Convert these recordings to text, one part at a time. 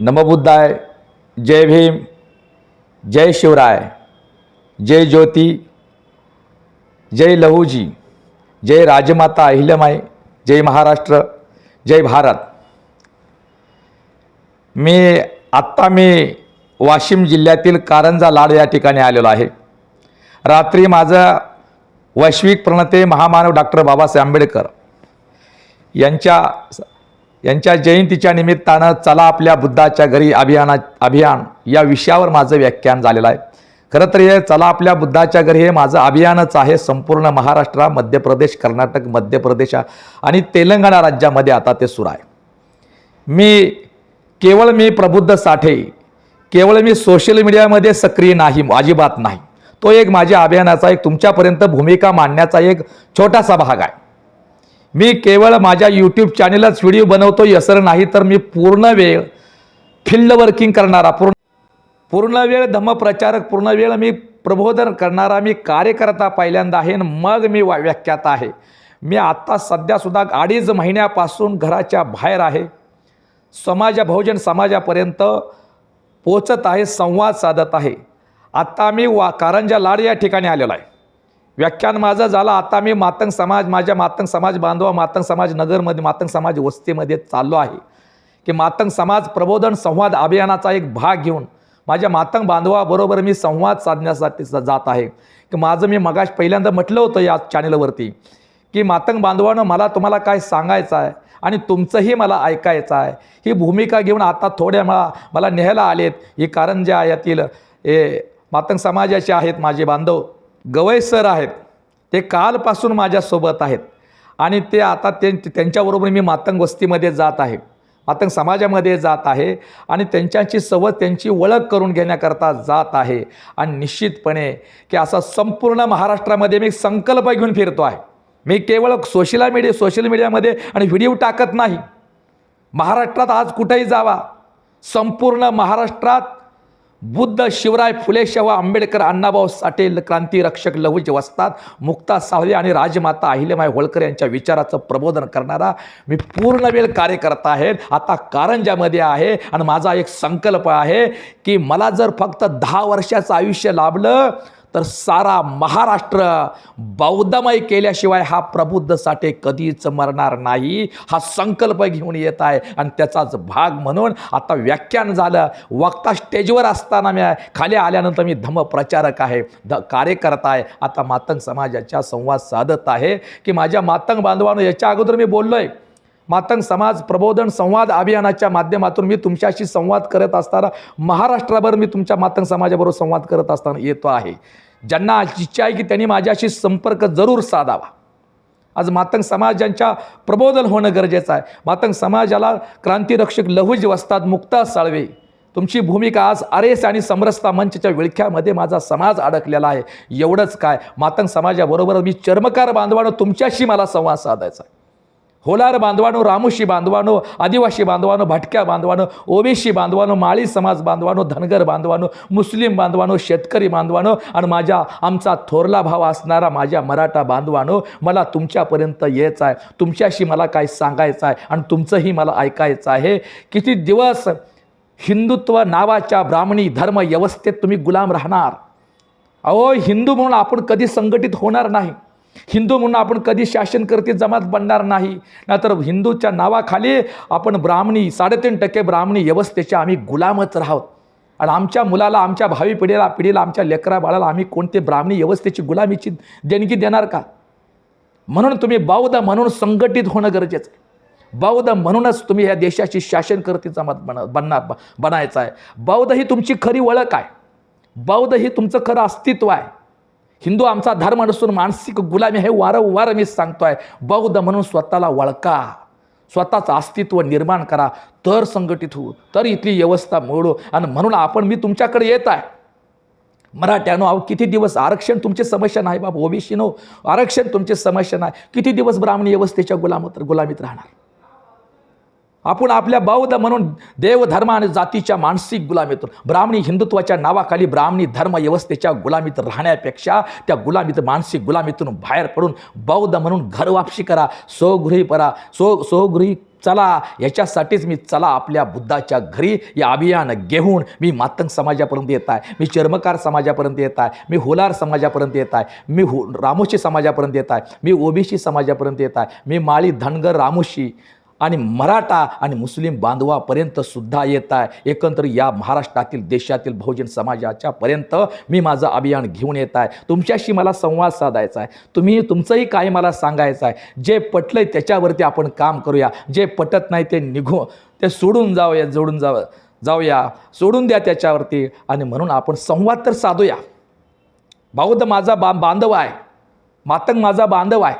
नमबुद्धाय जय भीम जय शिवराय जय ज्योती जय लहूजी जय राजमाता अहिल्यामाई जय महाराष्ट्र जय भारत. मी आत्ता मी वाशिम जिल्ह्यातील कारंजा लाड या ठिकाणी आलेलो आहे. रात्री माझं वैश्विक प्रणते महामानव डॉक्टर बाबासाहेब आंबेडकर यांच्या यांच्या जयंतीच्या निमित्तानं चला आपल्या बुद्धाच्या घरी अभियाना अभियान या विषयावर माझं व्याख्यान झालेलं आहे. खरं तर हे चला आपल्या बुद्धाच्या घरी हे माझं अभियानच आहे संपूर्ण महाराष्ट्र मध्य प्रदेश कर्नाटक मध्य प्रदेश आणि तेलंगणा राज्यामध्ये आता ते सुरू आहे. मी केवळ मी प्रबुद्ध साठे केवळ मी सोशल मीडियामध्ये सक्रिय नाही अजिबात नाही. तो एक माझ्या अभियानाचा एक तुमच्यापर्यंत भूमिका मांडण्याचा एक छोटासा भाग आहे. मी केवळ माझ्या यूट्यूब चॅनेलच व्हिडिओ बनवतो असं नाही तर मी पूर्ण वेळ फील्ड वर्किंग करणारा पूर्ण पूर्ण वेळ धम्मप्रचारक पूर्ण वेळ मी प्रबोधन करणारा मी कार्यकर्ता पहिल्यांदा आहे मग मी वा व्याख्यात आहे. मी आत्ता सध्यासुद्धा अडीच महिन्यापासून घराच्या बाहेर आहे. समाजा बहुजन समाजापर्यंत पोचत आहे संवाद साधत आहे. आत्ता मी वा कारंजा लाड या ठिकाणी आलेलो आहे. व्याख्यान माझं झालं आता मी मातंग समाज माझ्या मातंग समाज बांधवा मातंग समाज नगरमध्ये मातंग समाज वस्तीमध्ये चाललो आहे. की मातंग समाज प्रबोधन संवाद अभियानाचा एक भाग घेऊन माझ्या मातंग बांधवाबरोबर मी संवाद साधण्यासाठी जात आहे. की माझं मी मगाश पहिल्यांदा म्हटलं होतं या चॅनेलवरती की मातंग बांधवानं मला तुम्हाला काय सांगायचं आहे आणि तुमचंही मला ऐकायचं आहे. ही भूमिका घेऊन आता थोड्या मला मला न्यायला आलेत. ही कारण जे यातील हे मातंग समाजाचे आहेत माझे बांधव. गवई सर आहेत ते कालपासून माझ्यासोबत आहेत. आणि ते आता ते त्यांच्याबरोबर मी मातंग वस्तीमध्ये जात आहे. मातंग समाजामध्ये जात आहे आणि त्यांच्याशी सवय त्यांची ओळख करून घेण्याकरता जात आहे. आणि निश्चितपणे की असा संपूर्ण महाराष्ट्रामध्ये मी संकल्प घेऊन फिरतो आहे. मी केवळ सोशल मीडिया सोशल मीडियामध्ये आणि व्हिडिओ टाकत नाही. महाराष्ट्रात आज कुठेही जावा. संपूर्ण महाराष्ट्रात बुद्ध शिवराय फुले शेवा आंबेडकर अण्णाभाऊ साठे क्रांती रक्षक लहुज वसतात मुक्ता साळवे आणि राजमाता अहिल्यामाई होळकर यांच्या विचाराचं प्रबोधन करणारा मी पूर्ण वेळ कार्यकर्ता आहे. आता कारंजामध्ये आहे आणि माझा एक संकल्प आहे की मला जर फक्त दहा वर्षाचं आयुष्य लाभलं तर सारा महाराष्ट्र बौद्धमय केल्याशिवाय हा प्रबुद्ध साठे कधीच मरणार नाही. हा संकल्प घेऊन येत आहे आणि त्याचाच भाग म्हणून आता व्याख्यान झालं. वक्ता स्टेजवर असताना मी खाली आल्यानंतर मी धम्मप्रचारक आहे ध कार्यकर्ता आहे. आता मातंग समाजाच्या संवाद साधत आहे की माझ्या मातंग बांधवांनो याच्या अगोदर मी बोललो आहे मातंग समाज प्रबोधन संवाद अभियानाच्या माध्यमातून मी तुमच्याशी संवाद करत असताना महाराष्ट्राभर मी तुमच्या मातंग समाजाबरोबर संवाद करत असताना येतो आहे. ज्यांना इच्छा आहे की त्यांनी माझ्याशी संपर्क जरूर साधावा. आज मातंग समाजांच्या प्रबोधन होणं गरजेचं आहे. मातंग समाजाला क्रांतीरक्षक लहुज वस्तात मुक्ता साळवे तुमची भूमिका आज आरेस आणि समरसता मंचच्या विळख्यामध्ये माझा समाज अडकलेला आहे. एवढंच काय मातंग समाजाबरोबर मी चर्मकार बांधवानं तुमच्याशी मला संवाद साधायचा आहे. होलार बांधवानो रामुशी बांधवानो आदिवासी बांधवानो भटक्या बांधवानो ओबीसी बांधवानो माळी समाज बांधवानो धनगर बांधवानो मुस्लिम बांधवानो शेतकरी बांधवानो आणि माझ्या आमचा थोरला भाव असणारा माझ्या मराठा बांधवानो मला तुमच्यापर्यंत यायचं आहे. तुमच्याशी मला काय सांगायचं आहे आणि तुमचंही मला ऐकायचं आहे. किती दिवस हिंदुत्व नावाच्या ब्राह्मणी धर्म व्यवस्थेत तुम्ही गुलाम राहणार? अहो हिंदू म्हणून आपण कधी संघटित होणार नाही. हिंदू म्हणून आपण कधी शासनकर्ते जमात बनणार नाही. नाहीतर हिंदूच्या नावाखाली आपण ब्राह्मणी साडेतीन टक्के ब्राह्मणी व्यवस्थेचे आम्ही गुलामच राहोत. आणि आमच्या मुलाला आमच्या भावी पिढीला पिढीला आमच्या लेकरा बाळाला आम्ही कोणते ब्राह्मणी व्यवस्थेची गुलामीची देणगी देणार का? म्हणून तुम्ही बौद्ध म्हणून संघटित होणं गरजेचं आहे. बौद्ध म्हणूनच तुम्ही ह्या देशाची शासनकर्ती जमात बन बनणार बनायचं आहे. बौद्ध ही तुमची खरी ओळख आहे. बौद्ध ही तुमचं खरं अस्तित्व आहे. हिंदू आमचा धर्म नसून मानसिक गुलामी हे वारंवार मी सांगतोय. बौद्ध म्हणून स्वतःला वळका. स्वतःचं अस्तित्व निर्माण करा. तर संघटित होऊ. तर इथली व्यवस्था मोडू. आणि म्हणून आपण मी तुमच्याकडे येत आहे. मराठ्यानो अहो किती दिवस आरक्षण तुमची समस्या नाही बाबा. ओबीसीनो आरक्षण तुमची समस्या नाही. किती दिवस ब्राह्मणी व्यवस्थेच्या गुलामत गुलामीत राहणार? आपण आपल्या बौद्ध म्हणून देवधर्म आणि जातीच्या मानसिक गुलामीतून ब्राह्मणी हिंदुत्वाच्या नावाखाली ब्राह्मणी धर्म व्यवस्थेच्या गुलामीत राहण्यापेक्षा त्या गुलामीत मानसिक गुलामीतून बाहेर पडून बौद्ध म्हणून घरवापशी करा स्वगृही परा स्व स्वगृही चला. याच्यासाठीच मी चला आपल्या बुद्धाच्या घरी. या अभियान घेऊन मी मातंग समाजापर्यंत येत आहे. मी चर्मकार समाजापर्यंत येत आहे. मी होलार समाजापर्यंत येत आहे. मी हो रामोशी समाजापर्यंत येत आहे. मी ओबीसी समाजापर्यंत येत आहे. मी माळी धनगर रामोशी. आणि मराठा आणि मुस्लिम बांधवापर्यंत सुद्धा येत आहे. एकंदर या महाराष्ट्रातील देशातील बहुजन समाजाच्या पर्यंत मी माझं अभियान घेऊन येत आहे. तुमच्याशी मला संवाद साधायचा आहे. तुम्ही तुमचंही काय मला सांगायचं आहे. जे पटलंय त्याच्यावरती आपण काम करूया. जे पटत नाही ते निघू ते सोडून जाऊया जोडून जावं जाऊया सोडून द्या त्याच्यावरती. आणि म्हणून आपण संवाद तर साधूया. बौद्ध माझा बा बांधव आहे. मातंग माझा बांधव आहे.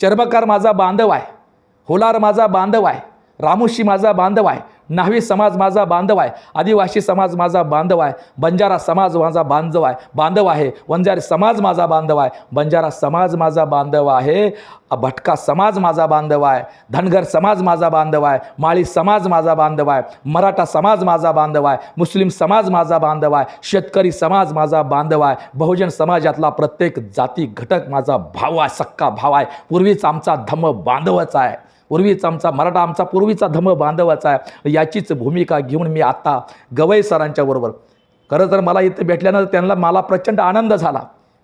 चर्मकार माझा बांधव आहे. होलार माझा बांधव आहे रामोशी माझा बांधव आहे न्हावी समाज माझा बांधव आहे आदिवासी समाज माझा बांधव आहे बंजारा समाज माझा बांधव आहे बांधव आहे वंजारी समाज माझा बांधव आहे बंजारा समाज माझा बांधव आहे भटका समाज माझा बांधव आहे धनगर समाज माझा बांधव आहे माळी समाज माझा बांधव आहे मराठा समाज माझा बांधव आहे मुस्लिम समाज माझा बांधव आहे शेतकरी समाज माझा बांधव आहे बहुजन समाजातला प्रत्येक जाती घटक माझा भाव आहे सक्का भाव आहे पूर्वीच आमचा धम्म बांधवच आहे पूर्वीच आमचा मराठा आमचा पूर्वीचा धम बांधवाचा आहे याचीच भूमिका घेऊन मी आत्ता गवई सरांच्या बरोबर. खरं तर मला इथे भेटल्यानंतर त्यांना मला प्रचंड आनंद झाला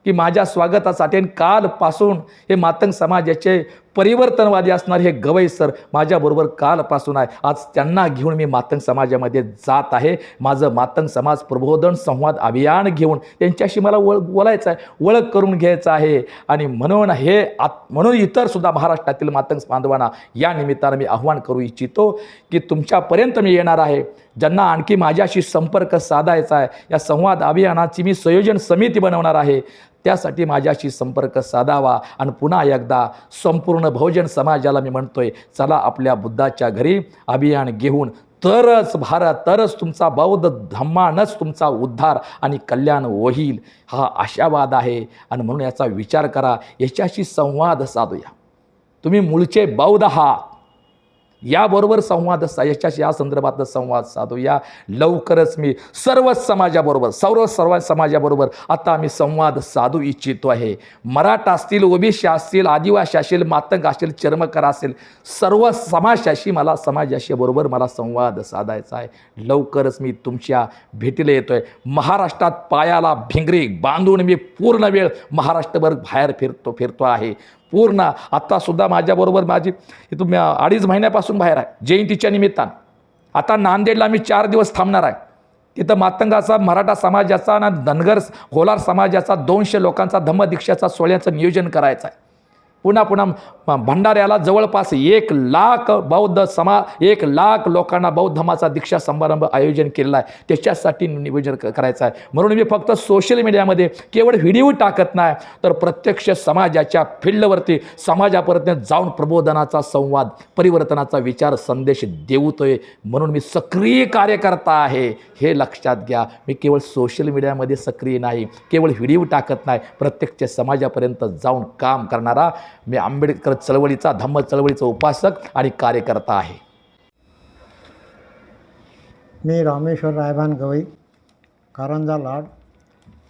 की माझ्या स्वागतासाठी आणि कालपासून हे मातंग समाजाचे परिवर्तनवादी असणारे हे गवई सर माझ्याबरोबर कालपासून आहे. आज त्यांना घेऊन मी मातंग समाजामध्ये जात आहे. माझं मातंग समाज प्रबोधन संवाद अभियान घेऊन त्यांच्याशी मला ओळख बोलायचं आहे ओळख करून घ्यायचं आहे. आणि म्हणून हे आत म्हणून इतरसुद्धा महाराष्ट्रातील मातंग बांधवांना या निमित्तानं मी आव्हान करू इच्छितो की तुमच्यापर्यंत मी येणार आहे. ज्यांना आणखी माझ्याशी संपर्क साधायचा आहे या संवाद अभियानाची मी संयोजन समिती बनवणार आहे. त्यासाठी माझ्याशी संपर्क साधावा आणि पुन्हा एकदा संपूर्ण बहुजन समाजाला मी म्हणतोय चला आपल्या बुद्धाच्या घरी अभियान घेऊन तरच भारत तरच तुमचा बौद्ध धम्मानच तुमचा उद्धार आणि कल्याण होईल हा आशावाद आहे. आणि म्हणून याचा विचार करा याच्याशी संवाद साधूया. तुम्ही मूळचे बौद्ध आहात. याबरोबर संवाद सा याच्याशी या संदर्भातलं संवाद साधू या लवकरच मी सर्व समाजाबरोबर सर्व सर्व समाजाबरोबर आता मी संवाद साधू इच्छितो आहे. मराठा असतील ओबीसी असतील आदिवासी असेल मातंग असेल चर्मकर असेल सर्व समाजाशी मला समाजाशी बरोबर मला संवाद साधायचा आहे. लवकरच मी तुमच्या भेटीला येतो आहे महाराष्ट्रात पायाला भिंगरी बांधून मी पूर्ण वेळ महाराष्ट्रभर बाहेर फिरतो फिरतो आहे. पूर्ण. आत्तासुद्धा माझ्याबरोबर माझी इथून मी अडीच महिन्यापासून बाहेर आहे जयंतीच्या निमित्तानं. आता नांदेडला मी चार दिवस थांबणार आहे. तिथं मातंगाचा मराठा समाजाचा आणि धनगर होलार समाजाचा दोनशे लोकांचा धम्मदीक्षाचा सोहळ्याचं नियोजन करायचं आहे. पुन्हा पुन्हा भंडाऱ्याला जवळपास एक लाख बौद्ध समा एक लाख लोकांना बौद्ध धर्माचा दीक्षा समारंभ आयोजन केलेला आहे. त्याच्यासाठी नियोजन क- करायचं आहे. म्हणून मी फक्त सोशल मीडियामध्ये केवळ व्हिडिओ टाकत नाही तर प्रत्यक्ष समाजाच्या फील्डवरती समाजापर्यंत जाऊन प्रबोधनाचा संवाद परिवर्तनाचा विचार संदेश देऊतोय. म्हणून मी सक्रिय कार्यकर्ता आहे हे लक्षात घ्या. मी केवळ सोशल मीडियामध्ये सक्रिय नाही केवळ व्हिडिओ टाकत नाही. प्रत्यक्ष समाजापर्यंत जाऊन काम करणारा मी आंबेडकर चळवळीचा धम्म चळवळीचा उपासक आणि कार्यकर्ता आहे. मी रामेश्वर रायभान गवई कारंजा लाड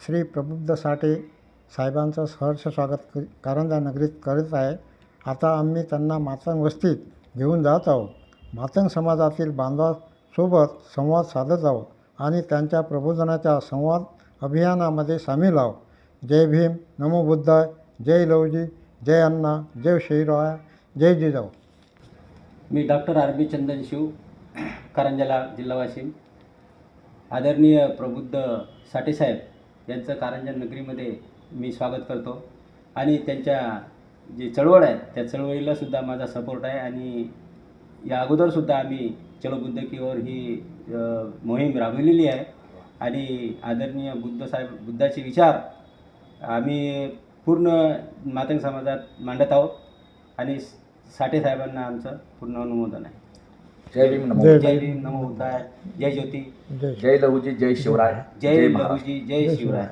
श्री प्रबुद्ध साठे साहेबांचं सहर्ष स्वागत कारंजा नगरीत करीत आहे. आता आम्ही त्यांना मातंग वस्तीत घेऊन जात आहोत. मातंग समाजातील बांधवासोबत संवाद साधत आहोत आणि त्यांच्या प्रबोधनाच्या संवाद अभियानामध्ये सामील आहोत. जय भीम नमो बुद्धाय जय लवजी जय अण्णा जय शिवराय जय जिजाऊ. मी doctor R B Chandan Shiv कारंजाला जिल्हा वाशिम. आदरणीय प्रबुद्ध साठेसाहेब यांचं कारंजा नगरीमध्ये मी स्वागत करतो. आणि त्यांच्या जी चळवळ आहे त्या चळवळीलासुद्धा माझा सपोर्ट आहे. आणि या अगोदरसुद्धा आम्ही चलो की ओर ही मोहीम राबविलेली आहे. आणि आदरणीय बुद्ध साहेब बुद्धाचे विचार आम्ही पूर्ण मातंग समाजात मांडत आहोत आणि साठे साहेबांना आमचं पूर्ण अनुमोदन आहे. जय भीम नमो जय जय भीम. नमो बुद्धाय जय ज्योती. जय. जय लहुजी जय शिवराय. जय. लघुजी जय शिवराय.